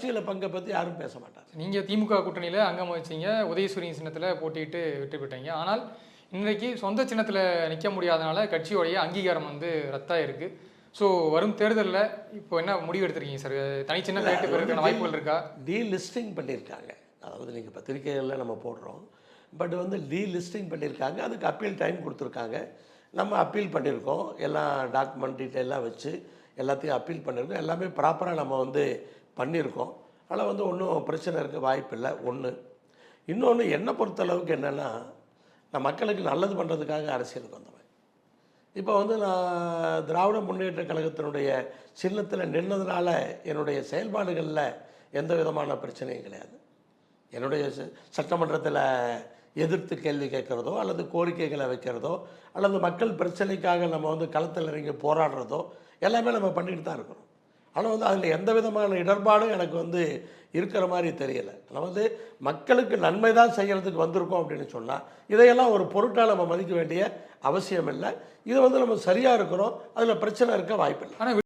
அரசியல் பங்கை பற்றி யாரும் பேச மாட்டாங்க. நீங்கள் திமுக கூட்டணியில் அங்கம் வச்சீங்க உதயசூரியன் சின்னத்தில் போட்டியிட்டு வெற்றி பெற்றீங்க. ஆனால் இன்றைக்கு சொந்த சின்னத்தில் நிற்க முடியாதனால கட்சியோடைய அங்கீகாரம் வந்து ரத்தாயிருக்கு. ஸோ வரும் தேர்தலில் இப்போ என்ன முடிவு எடுத்திருக்கீங்க சார்? தனி சின்னம் கேட்டு வாய்ப்புகள் இருக்கா? டீலிஸ்டிங் பண்ணியிருக்காங்க. அதாவது நீங்கள் பத்திரிகைகளில் நம்ம போடுறோம். பட் வந்து டீலிஸ்டிங் பண்ணியிருக்காங்க. அதுக்கு அப்பீல் டைம் கொடுத்துருக்காங்க. நம்ம அப்பீல் பண்ணியிருக்கோம். எல்லாம் டாக்குமெண்ட் டீட்டெயிலாக வச்சு எல்லாத்தையும் அப்பீல் பண்ணியிருக்கோம். எல்லாமே ப்ராப்பராக நம்ம வந்து பண்ணியிருக்கோம். ஆனால் வந்து ஒன்றும் பிரச்சனை இருக்க வாய்ப்பு இல்லை. ஒன்று இன்னொன்று என்னை பொறுத்தளவுக்கு என்னென்னா நான் மக்களுக்கு நல்லது பண்ணுறதுக்காக அரசியலுக்கு வந்தவன். இப்போ வந்து நான் திராவிட முன்னேற்ற கழகத்தினுடைய சின்னத்தில் நின்றதுனால என்னுடைய செயல்பாடுகளில் எந்த விதமான பிரச்சனையும் கிடையாது. என்னுடைய சட்டமன்றத்தில் எதிர்த்து கேள்வி கேட்குறதோ அல்லது கோரிக்கைகளை வைக்கிறதோ அல்லது மக்கள் பிரச்சனைக்காக நம்ம வந்து களத்தில் இறங்கி போராடுறதோ எல்லாமே நம்ம பண்ணிக்கிட்டு தான் இருக்கிறோம் ஆனால் வந்து அதில் எந்த விதமான இடர்பாடும் எனக்கு வந்து இருக்கிற மாதிரி தெரியலை. நம்ம வந்து மக்களுக்கு நன்மை தான் செய்கிறதுக்கு வந்திருக்கோம் அப்படின்னு சொன்னால் இதையெல்லாம் ஒரு பொருட்டாக நம்ம மதிக்க வேண்டிய அவசியம் இல்லை இது வந்து நம்ம சரியாக இருக்கிறோம் அதில் பிரச்சனை இருக்க வாய்ப்பு இல்லை ஆனால்